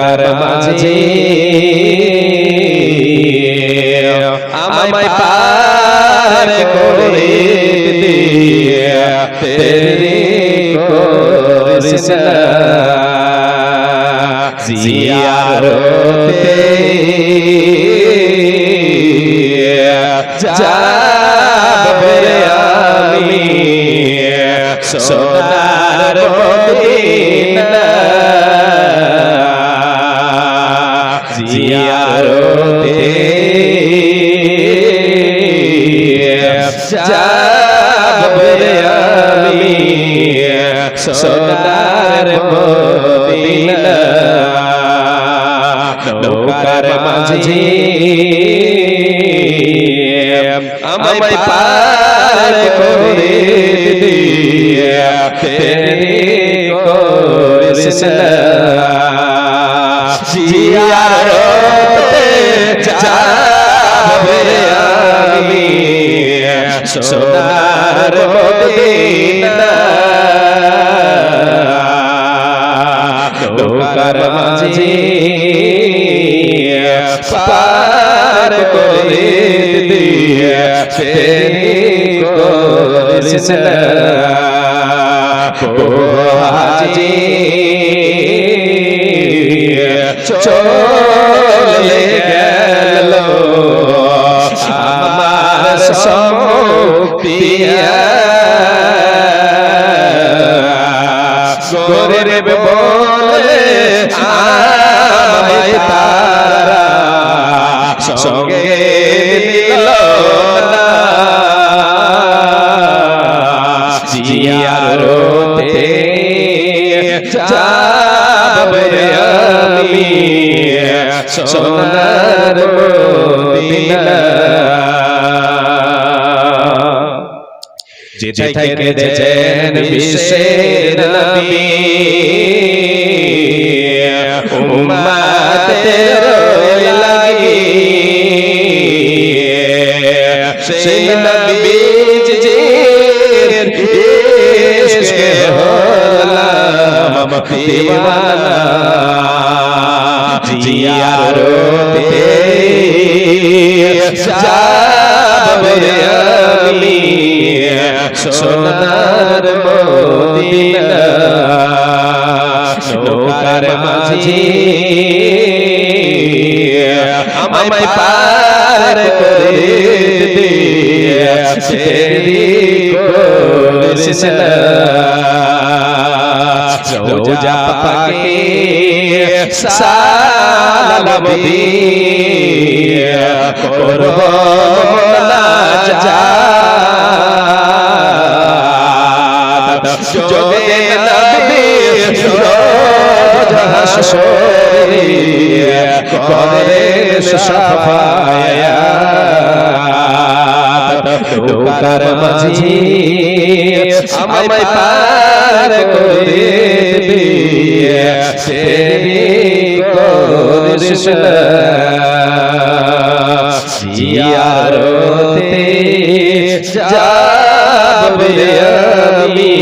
নৌকার মাঝে। আমায় পার করে তেরি জিয়ারতে যাবে আমি। সোনার নৌকার মাঝে আমায় পার করে তেরি জিয়ারতে যাবে আমি। সোনার মদিনা তেরি করিস না হাজি চলে গেল আমার গরিব যেথায় কেঁদেছেন বিশ্বের নবী উম্মাতের দিয়ে করব না যা যোগে নবী হাসরে করে সাফায়াত নৌকার মাঝি আমায় পার করে দিয়ে জিয়ারতে যাবে আমি।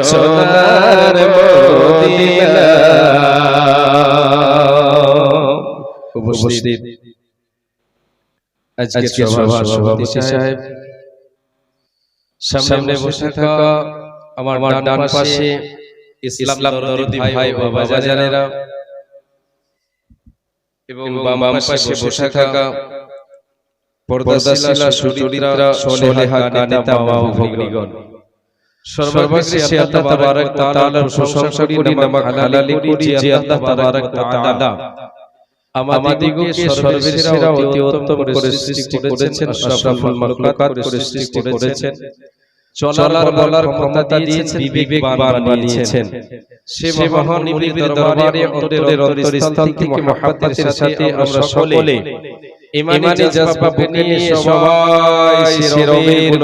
সোনার মদিনা। উপস্থিত। সভার সভাপতি সাহেব। সামনে বসে থাকা আমার ডান পাশে ইসলাম দরদি ভাই ও বাজারেরা এবং বাম পাশে বসে থাকা পর্দাশীলা সুচরিত্রা সোনেহা গানিতা মা ও সর্বশেষে আল্লাহ তাবারক তাআলার প্রশংসা করি নামাক হালালি করি যে আল্লাহ তাবারক তাআলা আমাদিগকে সর্বশেষরা অতি উত্তম করে সৃষ্টি করেছেন আশরাফুল মাখলুকাত করে সৃষ্টি করেছেন। চলার বলার ক্ষমতা দিয়েছেন বিবেক বানিয়েছেন। সে মহান নিবিড় দরবারে অন্তরের অন্তরস্থল থেকে মহব্বতের সাথে আমরা সকলে ইমানি জজবা নিয়ে সবাই সে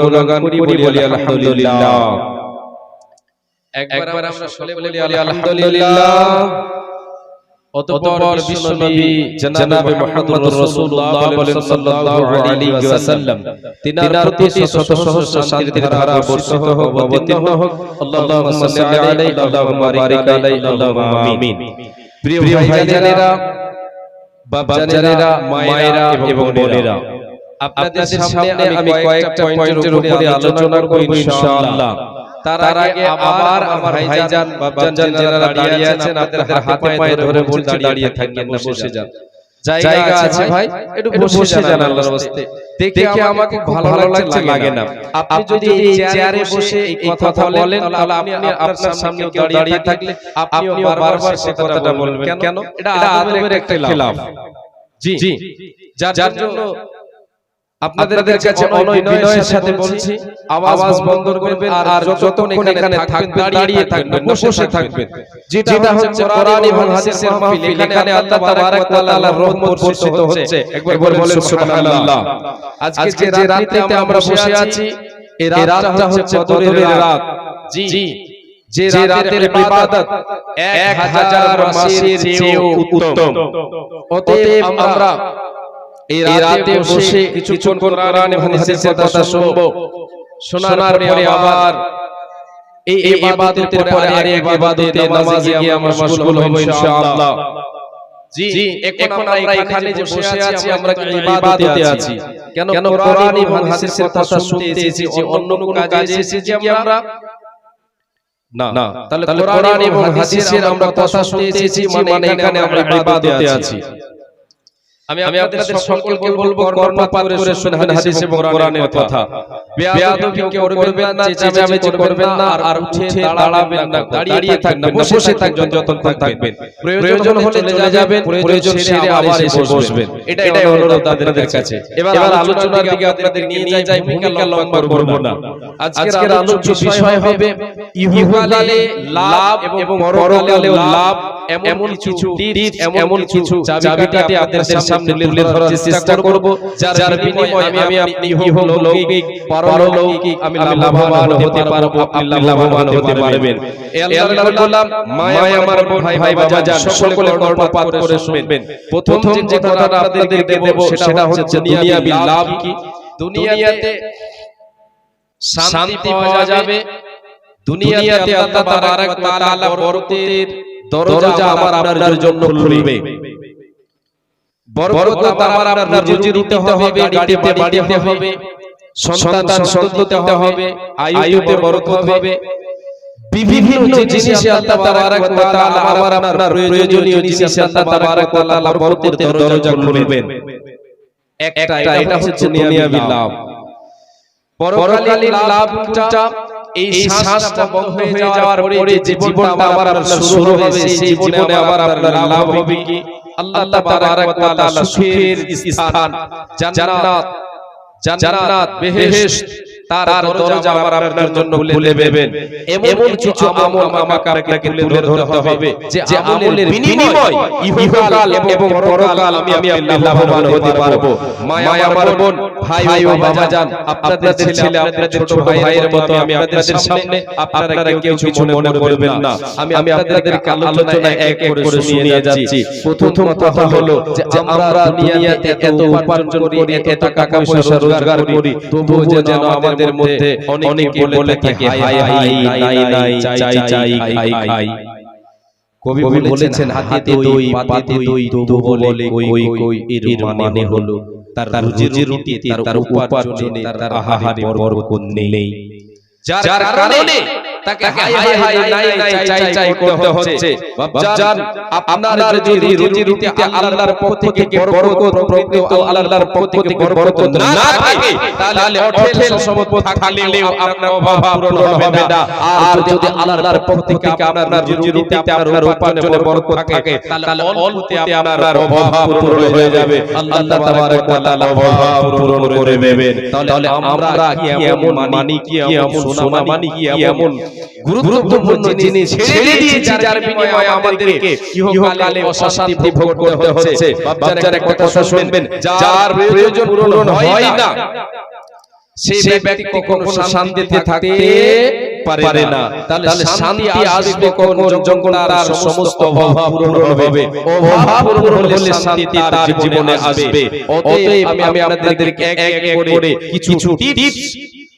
গুণগান করি বলি আলহামদুলিল্লাহ। একবার আমরা সকলে বলি আলহামদুলিল্লাহ। অতঃপর বিশ্বনবী জনাবে মুহাম্মদ রাসূলুল্লাহ বলেন সাল্লাল্লাহু আলাইহি ওয়াসাল্লাম। তিনার প্রতি শত সহস্র শান্তির ধারা বর্ষিত হোক অবতীর্ণ হোক আল্লাহুম্মা সাল্লি আলাইহি আল্লাহুম্মা বারিক আলাইহি আল্লাহুম্মা আমিন। প্রিয় ভাইজানেরা মায়েরা এবং বোনেরা। আপনাদের সামনে আমি কয়েকটা পয়েন্টের উপরে আলোচনা করব ইনশাআল্লাহ। তার আগে আবার আমার ভাইজান বাপজান যারা দাঁড়িয়ে আছেন আপনাদের হাতে পায়ে ধরে বলছি দাঁড়িয়ে থাকবেন না বসে যান। জায়গা আছে ভাই একটু বসে যান আল্লাহর রাস্তে দেখে আমাকে ভালো লাগছে লাগে না। আপনি যদি এই চেয়ারে বসে এই কথা বলেন তাহলে আপনি আপনার সামনে কেউ দাঁড়িয়ে থাকলে আপনিও বারবার সে কথাটা বলবেন। কেন? এটা আদবের একটা খেলাফ। জি জি। যার জন্য আপনাদের কাছে বিনয়ের সাথে বলছি আওয়াজ বন্ধ করবেন আর যতক্ষণ এখানে থাকবেন দাঁড়িয়ে থাকবেন বসে থাকবেন। যেটা হচ্ছে কোরআন এবং হাদিসের মাহফিল এখানে আল্লাহ তাবারক ওয়া তাআলার রহমত বর্ষিত হচ্ছে। একবার বলেন সুবহানাল্লাহ। আজকে যে রাতে আমরা বসে আছি এই রাতটা হচ্ছে কদরের রাত। জি। যে রাতের ইবাদত 1000 মাসের চেয়েও উত্তম। অতএব আমরা এই রাতে বসে কিছুক্ষণ কোরআন এবং হাদিসের কথা শুনব। শোনার পরে আবার এই ইবাদতের পরে আরেক ইবাদতে নামাজে গিয়ে আমরা মশগুল হব ইনশাআল্লাহ। জি এখন আমরা এখানে যে বসে আছি আমরা কি ইবাদতে আছি। কেন কোরআন এবং হাদিসের কথা শুনতে এসেছি অন্য কোন কাজে এসেছি আমরা না তাহলে কোরআন এবং হাদিসের আমরা কথা শুনতে এসেছি মানে এখানে আমরা ইবাদতে আছি। আমি আমি আপনাদের সকলকে বলব কর্ণপাত করে শুনবেন হাদিস এবং কোরআনের কথা। বেয়াদবি কেউ করবেন না চেঁচামেচি করবেন না আর উঠে দাঁড়াবেন না দাঁড়িয়ে থাকবেন না বসে থাকবেন যতক্ষণ থাকবেন। প্রয়োজন হলে চলে যাবেন প্রয়োজন সেরে আবার এসে বসবেন। এটাই অনুরোধ আপনাদের কাছে। এবার আলোচনার দিকে আপনাদের নিয়ে যাই ভূমিকা লম্বা করব না। আজকের আলোচ্য বিষয় হবে ইহকালে লাভ এবং পরকালেও লাভ এমন কিছু এমন কিছু চাবিকাঠি আপনাদের সামনে তুলে ধরার চেষ্টা করব। যার বিনিময়ে আমি আপনি ইহলৌকিক পারলৌকিক আমি লাভবান হতে পারব আপনি লাভবান হতে পারবেন। আল্লাহর গোলাম মায়া আমার ভাই ভাই বাজার সকলে কর্ণপাত করে শুনবেন। প্রথম যে কথাটা আপনাদের দেব সেটা হচ্ছে দুনিয়াবি লাভ কি? দুনিয়াতে শান্তি পাওয়া যাবে দুনিয়াতে আল্লাহ তাআলা বরকতের দরজা আমার আপনার জন্য খুলবে। বরকত আমার আপনার রুজি রুটি হবে গাড়িতে বাড়িতে হবে সন্তান সন্ততিতে হবে আয়ুতে বরকত হবে। বিভিন্ন জিনিসে আল্লাহ তাবারক ওয়া তাআলা আমার আপনার প্রয়োজনীয় জিনিসে আল্লাহ তাবারক ওয়া তাআলা বরকতের দরজা খুলবেন। একটা এটা হচ্ছে দুনিয়াবি লাভ। পরকালীন লাভটা এই শ্বাসটা বন্ধ হয়ে যাওয়ার পরে যে জীবনটা আবার আপনার শুরু হবে সেই জীবনে আবার আপনার লাভ হবে কি? আল্লাহ তাবারক ওয়া তাআলা সুখের স্থান। জান্নাত। জান্নাত বেহেশত। তার দরজা আবার আপনার জন্য খুলে দেবেন। এমন কিছু আমল আমাকে আপনাকে তুলে ধরতে হবে। যে আমলের বিনিময় ইহকাল এবং পরকাল আমি আমি লাভবান হতে পারব। মায়া আমার বোন ভাই ও বাবা জান আপনাদের ছেলে আপনাদের ছোট ভাইয়ের মতো আমি আপনাদের সামনে আপনারা কেউ কিছু মনে করবেন না। আমি আমি আপনাদের আলোচনা এক এক করে শুনিয়ে যাচ্ছি। প্রথম কথা হলো যে আমরা দুনিয়াতে এত উপার্জন করি এত টাকা পয়সা রোজগার করি তবুও যেন আমাদের মধ্যে অনেকে বলে থাকে হাই হাই নাই নাই চাই চাই খাই খাই কবি বলেছেন হাতে দই পাতে দই দুধ বলে কই কই এর মানে হলো তার রুজি রুটি তার উপার্জনে তার আহারে বরকত নেই। যার কারণে তাকে হাই হাই নাই নাই চাই চাই করতে হচ্ছে। বাপজান আপনার যদি রুজি রুটিতে আল্লাহর পক্ষ থেকে বরকত প্রকৃত আল্লাহর পক্ষ থেকে বরকত না থাকে তাহলে অঠেল সম্পদ থাকলেও আপনার অভাব পূরণ হবে না। আর যদি আল্লাহর পক্ষ থেকে আপনার রুজি রুটিতে আপনার উপার্জনে বরকত থাকে তাহলে অল্পতে আপনার অভাব পূরণ হয়ে যাবে। আল্লাহ তাবারক ওয়া তাআলা অভাব পূরণ করে দেবেন তাহলে আমরা কি এমন মানি কি এমন সোনা মানি কি এমন গুরুত্বপূর্ণ জিনিস ছেড়ে দিয়েছি যার বিনিময়ে আমাদেরকে ইহকালে অশান্তি ভোগ করতে হচ্ছে। বাচ্চারা একটা কথা শুনবেন। যার প্রয়োজন পূরণ হয় না সেই ব্যক্তি কখনো শান্তিতে থাকতে পারে না। তাহলে শান্তি আসবে কখন? যখন তার সমস্ত অভাব পূরণ হবে। অভাব পূরণ হলে শান্তি তার জীবনে আসবে। অতএব আমি আপনাদেরকে এক এক করে কিছু টিপস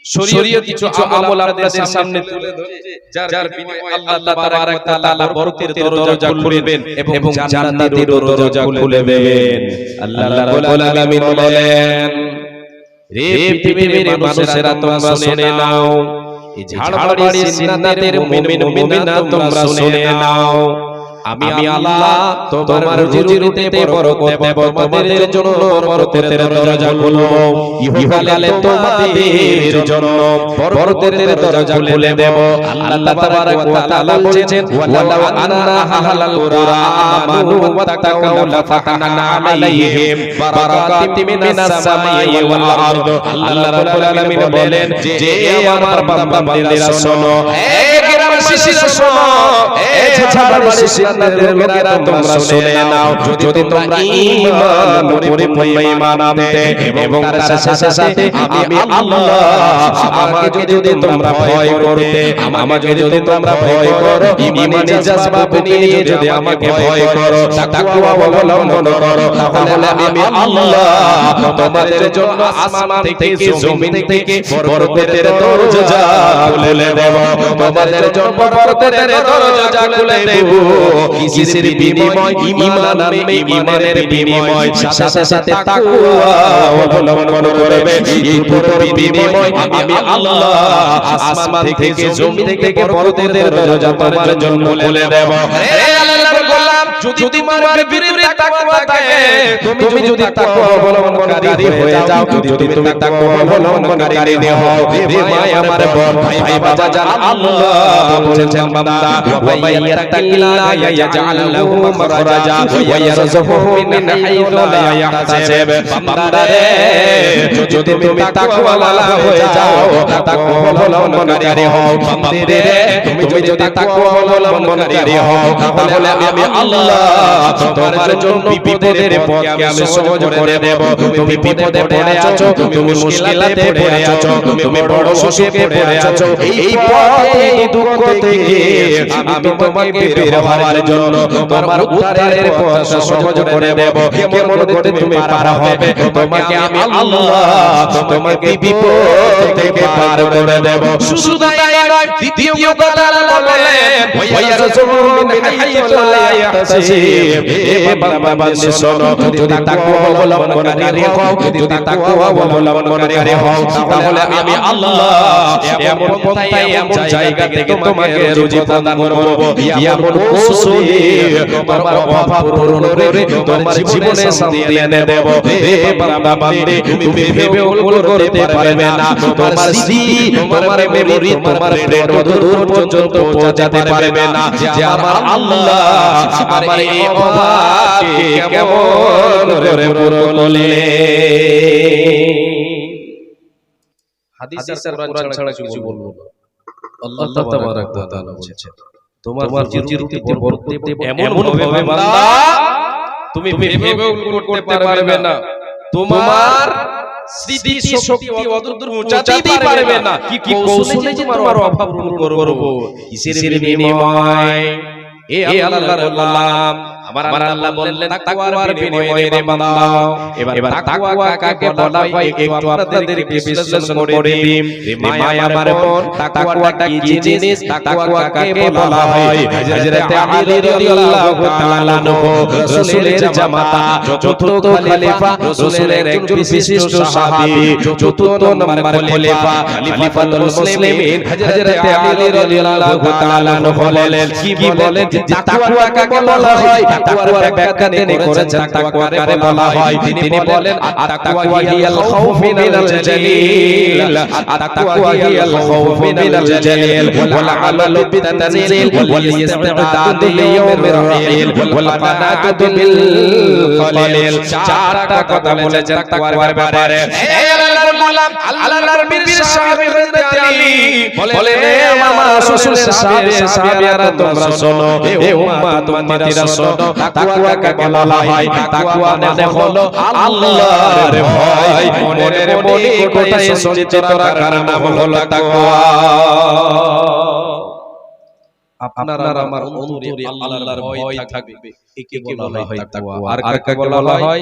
শরীয়ত কিছু আমল আপনাদের সামনে তুলে ধরছে যার বিনিময়ে আল্লাহ তাবারাক তাআলা বরকতের দরজা খুলবেন এবং জান্নাতের দরজা খুলে আল্লাহ রাব্বুল আলামিন বলেন রে পৃথিবীর মানুষেরা তোমরা শুনে নাও। এই ঝাড়বাড়ি সিন্নাতের মুমিন মুমিনা তোমরা শুনে নাও। আমি আল্লাহ তোমার রুজি রুটিতে বরকত দেব তোমাদের জন্য বরকতের দরজা খুলব। ইহকালে তোমাদের জন্য বরকতের দরজা খুলে দেব। আল্লাহ তাবারাক ওয়া তাআলা বলেছেন ওয়ালাউ আন্না আহলাল কুরা আমানু ওয়াত্তাকাউ লাফাতাহনা আলাইহিম বারাকাতিম মিনাস সামাই ওয়াল আরদ। আল্লাহ রাব্বুল আলামিন বলেন যে আমার বান্দারা শোনো এ গ্রামবাসীরা শোনো এ ঝাড়বাড়ি সিন্নাতের লোকেরা তোমরা শুনে নাও। যদি তোমরা ঈমান পরিপূর্ণ ঈমান আনতে এবং তার সাথে সাথে আমি আল্লাহ আমাকে যদি তোমরা ভয় করতে আমাকে যদি তোমরা ভয় করো ঈমানি জজবা নিয়ে যদি আমাকে ভয় করো তাকওয়া অবলম্বন করো তাহলে আমি আল্লাহ তোমাদের জন্য আসমান থেকে জমিন থেকে বরকতের দরজা খুলে দেব। তোমাদের জন্য বরকতের দরজা খুলে দেব। কিসের বিনিময়? ঈমান আনবে ঈমানের বিনিময়। সাথে সাথে তাকওয়া অবলম্বন করবে। এই দুটোর বিনিময় আমি আল্লাহ আসমান থেকে জমিন থেকে বরকতের দরজা তোমার জন্য খুলে দেব। হে আল্লাহর গোলাম যদি তোমার বিরুদ্ধে তাকওয়া থাকে তুমি যদি তাকওয়া অবলম্বনকারী হয়ে যাও যদি তুমি তাকওয়া অবলম্বনকারী হও রে ভাই আমার বোন ভাই বাবা জান আল্লাহ। বলেছেন বান্দা ওয়া মাইয়াত্তাকিল্লাহ ইয়াজআল লাহু মাখরাজা ওয়া ইয়ারযুকুহু মিন হাইথু লা ইয়াহতাসিব বান্দা রে যদি তুমি তাকওয়াওয়ালা হয়ে যাও তাকওয়া অবলম্বনকারী হও বান্দা রে তুমি যদি তাকওয়া অবলম্বনকারী হও তাহলে আমি আল্লাহ তোমার জন্য বিপদের পথকে আমি সহজ করে দেব তুমি বিপদে পড়ে আছো তুমি মুশকিলাতে পড়ে আছো তুমি বড় সুখে পড়ে আছো এই পথে এই দুঃখ থেকে আমি তোমাকে বের হওয়ার জন্য তোমার উদ্ধারের পথ সহজ করে দেব। কেমন করে তুমি পার হবে? তোমাকে আমি আল্লাহ তোমাকে বিপদ থেকে পার করে দেব। শুধু তাই নয় দ্বিতীয় কথা বলেন ওয়া রাসূলুল্লাহ মিন হাইয়্যু লা ইয়াহতাসিব এ বাবা বান্দে শোনো যদি তাকওয়া অবলম্বনকারী হও যদি তাকওয়া অবলম্বনকারী হও তাহলে আমি আল্লাহ এমন পন্থায় এমন জায়গা থেকে তোমাকে রুজি প্রদান করব এমন কৌশলে তোমার অভাব পূরণ করে তোমার জীবনে শান্তি এনে দেব। হে বাবা বান্দে তুমি ভেবে উল করতে পারবে না। তোমার স্মৃতি তোমার মেমরি তোমার ব্রেন দূর পর্যন্ত পৌঁছাতে পারবে না। যে আমার আল্লাহ আমার এই অভাবকে কেমন করে পূরণ করলে? হাদিস আর কোরআন ছাড়া কিছু বলব না। আল্লাহ তাবারাক ওয়া তাআলা বলেছেন তোমার রুজি রুটিতে বরকত দেব এমন ভাবে বান্দা তুমি ভেবে করতে পারবে না। তোমার স্মৃতি শক্তি অদূর পৌঁছাতেই পারবে না। কি কৌশলে যে তোমার অভাব পূরণ করব? কিসের বিনিময়? এ আল্লাহর গোলাম। আমার আল্লাহ বললেন তাকওয়ার বিনিময়ে রে বান্দা। এবার এবার তাকওয়া কাকে বলা হয় একটু আপনাদেরকে বিশ্লেষণ করে দিই। রে আমার বোন তাকওয়াটা কি জিনিস তাকওয়া কাকে বলা হয়? হযরত আলী রাদিয়াল্লাহু তাআলা আনহু রাসূলের জামাতা চতুর্থ খলিফা রাসূলের একজন বিশিষ্ট সাহাবী চতুর্থ নম্বর খলিফা খলিফাতুল মুসলিমিন। হযরত আলী রাদিয়াল্লাহু তাআলা আনহু বলেন কি বলেন তাকওয়া কাকে বলা হয় তাকওয়ার ব্যাখ্যা তিনি করেছেন তাকওয়া কারে বলা হয়। তিনি বলেন আত-তাকওয়া হিয়াল খাউফ মিনাল জালিল। আত-তাকওয়া হিয়াল খাউফ মিনাল জালিল। ওয়াল আমালু বিত-তানজিল ওয়াল ইস্তিদাদু লিয়াউমির রাহিল। ওয়াল কানাতু বিল কলিল চারটা কথা বলেছেন তাকওয়ার ব্যাপারে। এই আল্লাহর গোলাম আল্লাহর বীর সাহাবী হযরত আলী। বলেন বলে আমার শ্বশুরের সাহাবী সাহাবীরা তোমরা শোনো। এ উম্মাত উম্মতিরা শোনো। তাকওয়া কাকে বলা হয়। তাকুয়া মানে হলো আল্লাহর ভয়। মনের মনে কোথায় সঞ্চিত রাখার নাম হলো তাকুয়া। আপনার আমার অন্তরে আল্লাহর ভয় থাকবে। একে বলা হয় তাকওয়া আর কাকে বলা হয়?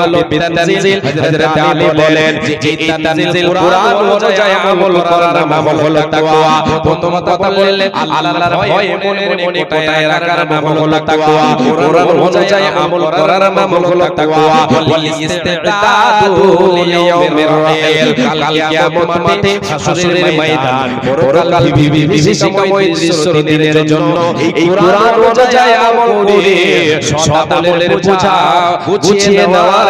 বিতানজিল হযরত আলী বলেন যে তানজিল কোরআন অনুযায়ী আমল করার নাম হলো তাকওয়া। প্রথম কথা বললেন আল্লাহর ভয় মনের মনে কোটায় রাখার নাম হলো তাকওয়া। কোরআন অনুযায়ী আমল করার নাম হলো তাকওয়া। ওয়াল ইস্তিদাদু লিয়াউমির রাহিল কাল কিয়ামত মাঠে হাসরের ময়দান। পরকাল বিভীষিকাময় দৃশ্য দিনের জন্য এই কোরআন অনুযায়ী আমল করে সদামলের বোঝা গুছিয়ে নেওয়ার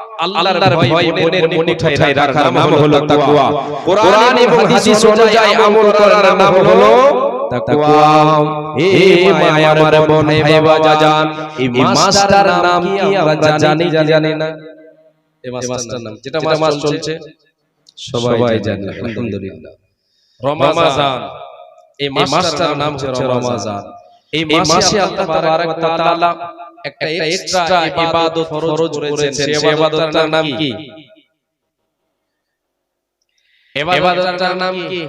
আল্লাহর ভয় মনের মনে ঠাই রাখার নাম হলো তাকওয়া। কোরআন এবং হাদিস অনুযায়ী আমল করার নাম হলো তাকওয়া। বোন ভাই বাজান এই মাস্টার নাম কি আমরা জানি জানি না? এই মাস্টার নাম। যেটা মাস চলছে সবাই জানে আলহামদুলিল্লাহ। রমাজান। এই মাসটার নাম হচ্ছে রমাজান। এই মাসে আল্লাহ তাবারক তাআলা একটা এক্সট্রা ইবাদত ফরজ করেছেন। সেই ইবাদতটার নাম কি? ইবাদতটার নাম কি?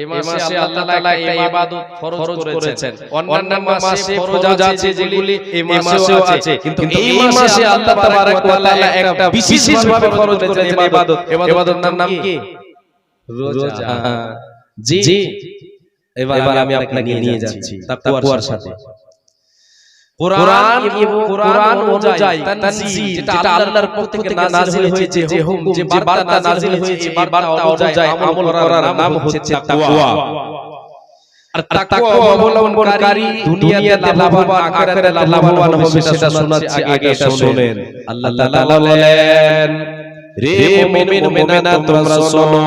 এই মাসে আল্লাহ তাআলা একটা ইবাদত ফরজ করেছেন। অন্যান্য মাসে ফরজ আছে যেগুলি এই মাসেও আছে। কিন্তু এই মাসে আল্লাহ তাবারক তাআলা একটা বিশেষভাবে ফরজ করেছেন ইবাদত। ইবাদতটার নাম কি? রোজা। জি। এবার আমি আপনাকে নিয়ে যাচ্ছি তাকওয়ার সাথে। কোরআন এবং কোরআন অনুযায়ী তানজিল যেটা আল্লাহর পক্ষ থেকে নাযিল হয়েছে যে হুকুম যে বার্তা নাযিল হয়েছে এই বার্তা অনুযায়ী আমল করার নাম হচ্ছে তাকওয়া। আর তাকওয়া অবলম্বনকারী দুনিয়াতে লাভবান আখিরাতে লাভবান হবে সেটা শোনাচ্ছি আগে এটা শুনেন। আল্লাহ তাআলা বলেন রে মুমিন মুমিনা তোমরা শোনো।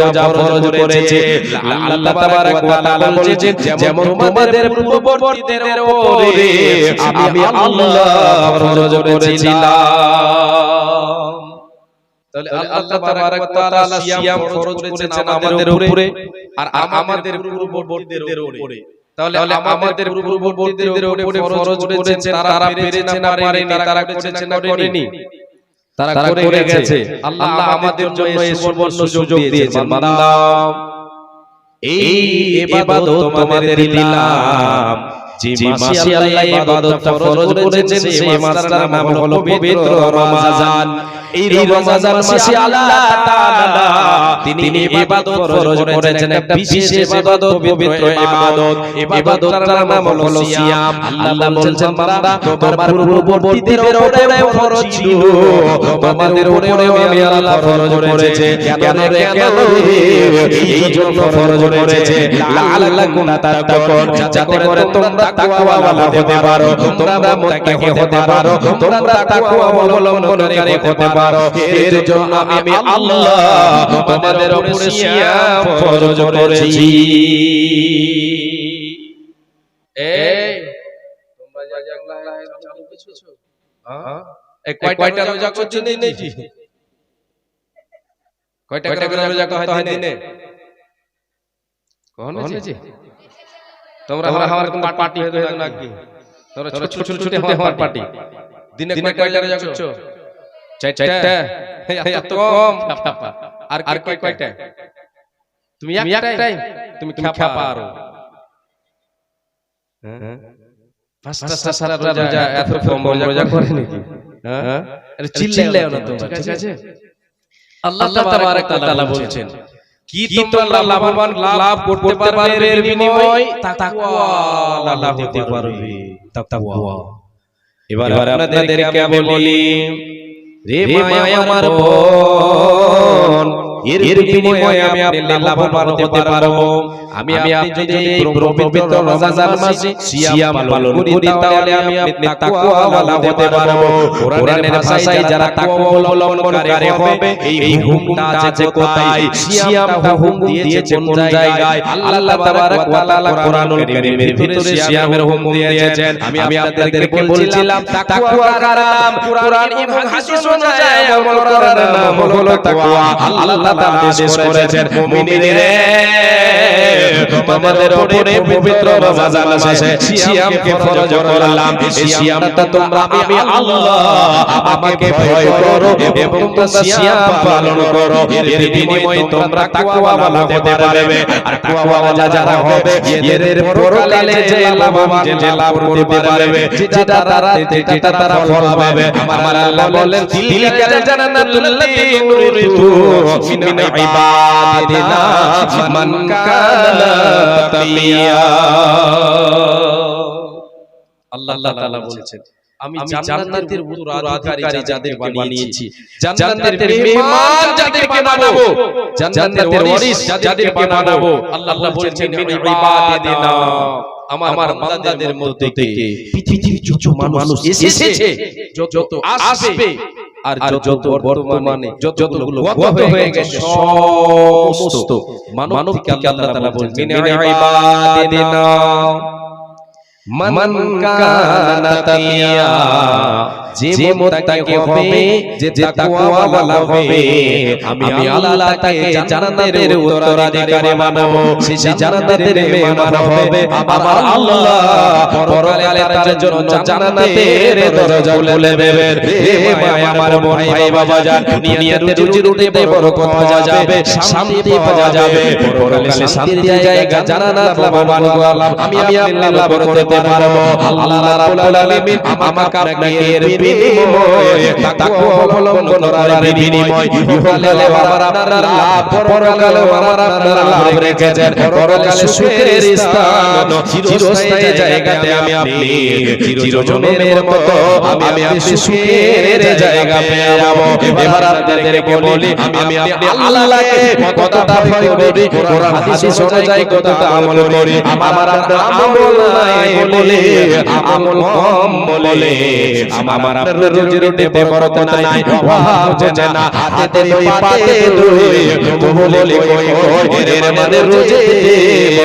রোজা ফরজ করেছি আল্লাহ তাবারক ওয়া তাআলা বলেছেন যেমন তোমাদের পূর্ববর্তীদের উপরে আমি আল্লাহ ফরজ করেছিলাম। তাহলে আল্লাহ তাবারক ওয়া তাআলা সিয়াম ফরজ করেছেন আমাদের উপরে আর আমাদের পূর্ববর্তীদের উপরে। তাহলে আমাদের পূর্ববর্তীদের উপরে ফরজ করেছেন তারা পেরেছে না পারেনি তারা করেছে না করেনি। তারা করে গেছে। আল্লাহ আমাদের জন্য এই সুবর্ণ সুযোগ দিয়েছেন বান্দা এই ইবাদত তোমাদের দিলাম। যে মাসে আল্লাহ ইবাদতটা ফরজ করেছেন সেই মাসটার নাম হলো পবিত্র রমাজান। এই রমাজান মাসে আল্লাহ তাআলা তিনি ইবাদত ফরজ করেছেন একটা বিশেষ ইবাদত পবিত্র ইবাদত। ইবাদতটার নাম হলো সিয়াম। আল্লাহ বলছেন বান্দা তোমার পূর্ববর্তীদের উপরে ফরজ ছিল। তোমাদের উপরেও আমি আল্লাহ ফরজ করেছে। কেন রে কেন এই জন্য ফরজ করেছে। লাআল্লাকুম তাত্তাকুন যাতে করে তোমরা তাকওয়াওয়ালা হতে পারো। তোমরা মুত্তাকি হতে পারো। তোমরা তাকওয়া অবলম্বনকারী হতে পারো। এর জন্য আমি আল্লাহ তোমাদের উপরে সিয়াম ফরজ করেছি। এই তোমরা যা আল্লাহ চালু করেছ। হ্যাঁ? এই কয়টা রোজা করছ দিনে? কয়টা করে রোজা করতে হয় দিনে? হয়েছে? তোমরা আমার আমার কোন পার্টি হয়ে নাকি? তোমরা ছোট ছোট ছোট আমার পার্টি। দিনে দিনে কয়টা রোজা করছ? চারটা এত কম আর আর কয়টা তুমি একটাই তুমি খ্যাপা আরও হ্যাঁ পাঁচটা সারা রোজা এত কম রোজা করে নাকি হ্যাঁ আরে না তোমরা ঠিক আছে আল্লাহ তাবারক তাআলা বলছেন কি তোমরা লাভবান লাভ করতে পারবে এর বিনিময় তাকওয়া লাভ হতে পারবে তাকওয়া এবার আপনাদেরকে বলি রে মায়া আমার বোন এর বিনিময়ে আমি আপনি লাভবান হতে পারব। আমি আপনি যদি পবিত্র রমজান মাসে সিয়াম পালন করি তাহলে আমি আপনি তাকওয়া লাভ হতে পারব। কোরআনের ভাষায় যারা তাকওয়া অবলম্বনকারী হবে এই হুকুমটা আছে কোথায়? সিয়ামটা হুকুম দিয়েছে কোন জায়গায়? আল্লাহ তাবারক ওয়া তাআলা কোরআনুল কারীমের ভিতরে সিয়ামের হুকুম দিয়েছেন। আমি আপনাদেরকে বলছিলাম তাকওয়া কারাম কোরআন এবং হাদিস অনুযায়ী আমল করার নাম হলো তাকওয়া আল্লাহ তাআলা আদেশ করেছেন মুমিনরে। তোমাদের উপরে পবিত্র রমজান মাসে সিয়ামকে ফরজ করলাম। এই সিয়ামটা তোমরা আমি আল্লাহ আমাকে ভয় করো এবং তোমরা সিয়াম পালন করো। এর বিনিময়ে তোমরা তাকওয়াওয়ালা হতে পারবে। আর তাকওয়াওয়ালা যারা হবে এদের পরকালে যে লাভবান যে লাভ করতে পারবে যেটা তারা যেটা তারা ফল পাবে। আমার আল্লাহ বলেন তিলকাল জান্নাতুল নুরিতু মিন ইবাদিনা মান কানা তাকিয়া আল্লাহ তাআলা বলেছেন আমি জান্নাতের উত্তরাধিকারী যাদের বানিয়েছি। জান্নাতের মেহমান যাদেরকে বানাবো। জান্নাতের ওয়ারিস যাদেরকে বানাবো। আল্লাহ বলেছেন মিন ইবাদিনা আমার বান্দাদের মধ্যে থেকে পৃথিবীর যত মানুষ এসেছে যত আসবে আর যত বর্তমানে যতগুলো গত হয়ে গেছে সমস্ত মানবকে আল্লাহ তাআলা বলেন মিন ইবাদিনা। মান কানা তাকিয়া যে মুত্তাকি হবে যে তাকওয়াওয়ালা হবে আমি আল্লাহ তাকে জান্নাতের উত্তরাধিকারী বানাবো সে জান্নাতের মেহমান হবে আমার আল্লাহ পরকালে তার জন্য জান্নাতের দরজা খুলে দেবেন হে ভাই আমার বোন ভাই বাবা যান দুনিয়াতে রুজি রুটিতে বরকত পাওয়া যাবে শান্তি পাওয়া যাবে। পরকালে শান্তির জায়গা জান্নাত লাভবান আমি লাভ করতে পারব। আল্লাহ রাব্বুল আলামিন আমাকে আপনাকে বিনিময় তাকওয়া অবলম্বন করার বিনিময় ইহকালে আপনার লাভ, পরকালে আপনার লাভ রেখেছেন। পরকালে সুখের স্থান, চিরস্থায়ী জায়গাতে আমি আপনি চিরজন্মের আমি আপনি সুখের জায়গা পেয়ে যাব। এবার আপনাদেরকে বলি, আমি আপনি আল্লাহকে কতটা ভয় করি, কোরআন হাদিস অনুযায়ী কতটা আমল করি। আমার আমল নাই। বলে আমল কম বলে আমার আপনার রুজি রুটিতে বরকত নাই অভাব যেন না হাতে দুই পাতে দুই তবু বলি কই কই এর মানে রুজিতে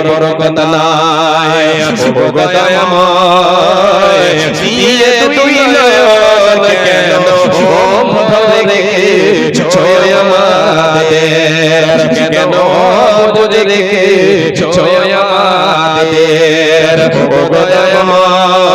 বরকত নাই। ও গদয়াময় দিয়ে দুই নয়ন কেন? ওম ধরে ছয় আমাদের। কেন? বুঝে রেখে ছয় আমাদের। ও